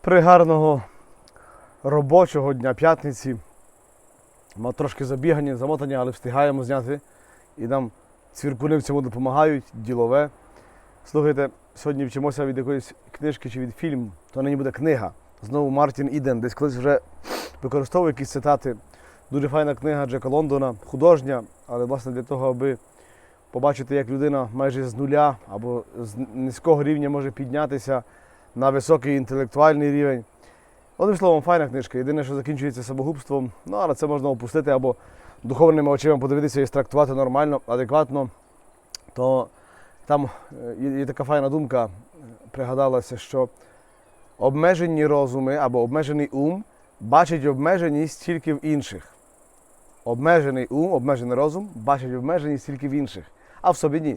пригарного робочого дня п'ятниці. Ми трошки забігані, замотані, але встигаємо зняти. І нам цвіркуни в цьому допомагають, ділове. Слухайте, сьогодні вчимося від якоїсь книжки чи від фільму, то нині буде книга. Знову Мартін Іден, десь колись вже використовує якісь цитати. Дуже файна книга Джека Лондона, художня, але власне для того, аби побачити, як людина майже з нуля або з низького рівня може піднятися на високий інтелектуальний рівень. Одним словом, файна книжка. Єдине, що закінчується самогубством, ну але це можна опустити або духовними очима подивитися і страктувати нормально, адекватно. То там е, є, така файна думка, е, пригадалася, що обмежені розуми або обмежений ум бачить обмеженість тільки в інших. Обмежений ум, обмежений розум бачить обмеженість тільки в інших, а в собі ні.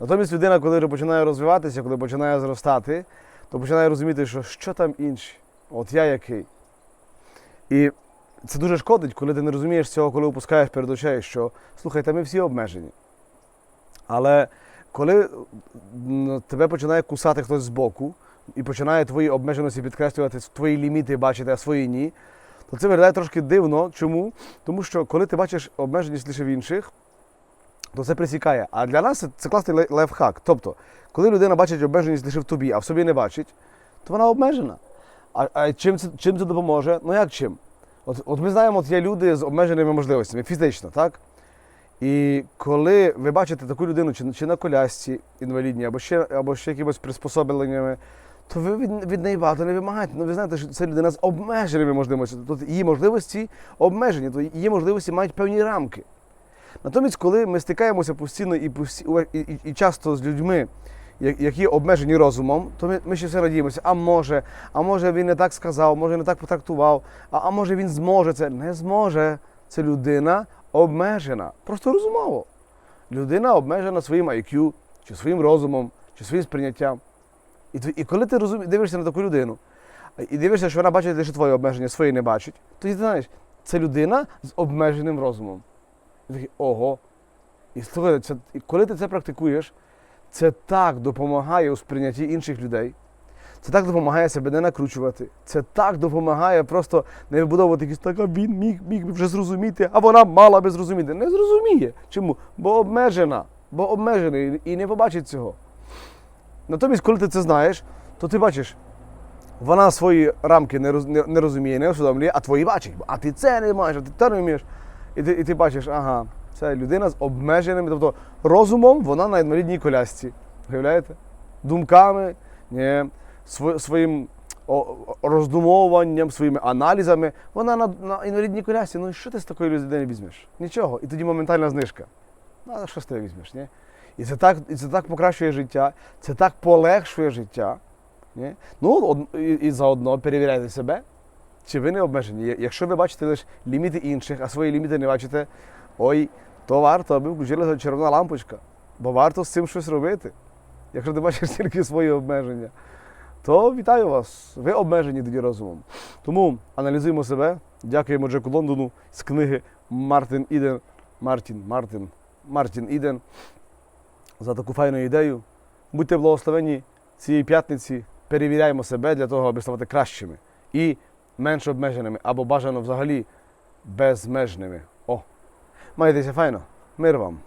Натомість людина, коли починає розвиватися, коли починає зростати, то починає розуміти, що що там інші, от я який. І це дуже шкодить, коли ти не розумієш цього, коли опускаєш перед очей, що слухайте, ми всі обмежені. Але коли тебе починає кусати хтось збоку і починає твої обмеженості підкреслювати, твої ліміти бачити, а свої ні, то це виглядає трошки дивно. Чому? Тому що коли ти бачиш обмеженість лише в інших, то це присікає. А для нас це, класний лайфхак. Тобто, коли людина бачить обмеженість лише в тобі, а в собі не бачить, то вона обмежена. А, а чим, це, чим це допоможе? Ну як чим? От, от ми знаємо, от є люди з обмеженими можливостями, фізично, так? І коли ви бачите таку людину, чи, чи на колясці інвалідній, або ще, або ще якимось приспособленнями, то ви від, від неї багато не вимагаєте. Ну ви знаєте, що це людина з обмеженими можливостями. Тобто її можливості обмежені, то її можливості мають певні рамки. Натомість, коли ми стикаємося постійно і, і, і, і часто з людьми, які обмежені розумом, то ми, ми ще все радіємося. А може, а може він не так сказав, може не так потрактував, а, а може він зможе це. Не зможе. Це людина обмежена. Просто розумово. Людина обмежена своїм IQ, чи своїм розумом, чи своїм сприйняттям. І, і коли ти розумі, дивишся на таку людину, і дивишся, що вона бачить лише твоє обмеження, своє не бачить, то ти знаєш, це людина з обмеженим розумом. І такий, ого. І слухай, це, коли ти це практикуєш, це так допомагає у сприйнятті інших людей. Це так допомагає себе не накручувати. Це так допомагає просто не вибудовувати якісь так, а він міг, міг вже зрозуміти, а вона мала би зрозуміти. Не зрозуміє. Чому? Бо обмежена, бо обмежений і не побачить цього. Натомість, коли ти це знаєш, то ти бачиш, вона свої рамки не розуміє, не усвідомлює, а твої бачить. А ти це не маєш, а ти те не вмієш. І ти, і ти бачиш, ага, це людина з обмеженими, тобто розумом вона на інвалідній колясці. Уявляєте? Думками, ні, своїм роздумовуванням, своїми аналізами. Вона на, на інвалідній колясці. Ну що ти з такої людини візьмеш? Нічого. І тоді моментальна знижка. Ну, а що з тебе візьмеш? Ні? І це так, і це так покращує життя, це так полегшує життя. Ні? Ну, і, і заодно перевіряйте себе, чи ви не обмежені. Якщо ви бачите лише ліміти інших, а свої ліміти не бачите, ой, то варто, аби включилася червона лампочка. Бо варто з цим щось робити. Якщо ти бачиш тільки свої обмеження, то вітаю вас. Ви обмежені тоді розумом. Тому аналізуємо себе. Дякуємо Джеку Лондону з книги Мартин Іден. Мартін, Мартин, Мартін Іден за таку файну ідею. Будьте благословені цієї п'ятниці. Перевіряємо себе для того, аби ставати кращими і менш обмеженими, або бажано взагалі безмежними. О! Майтеся файно. Мир вам!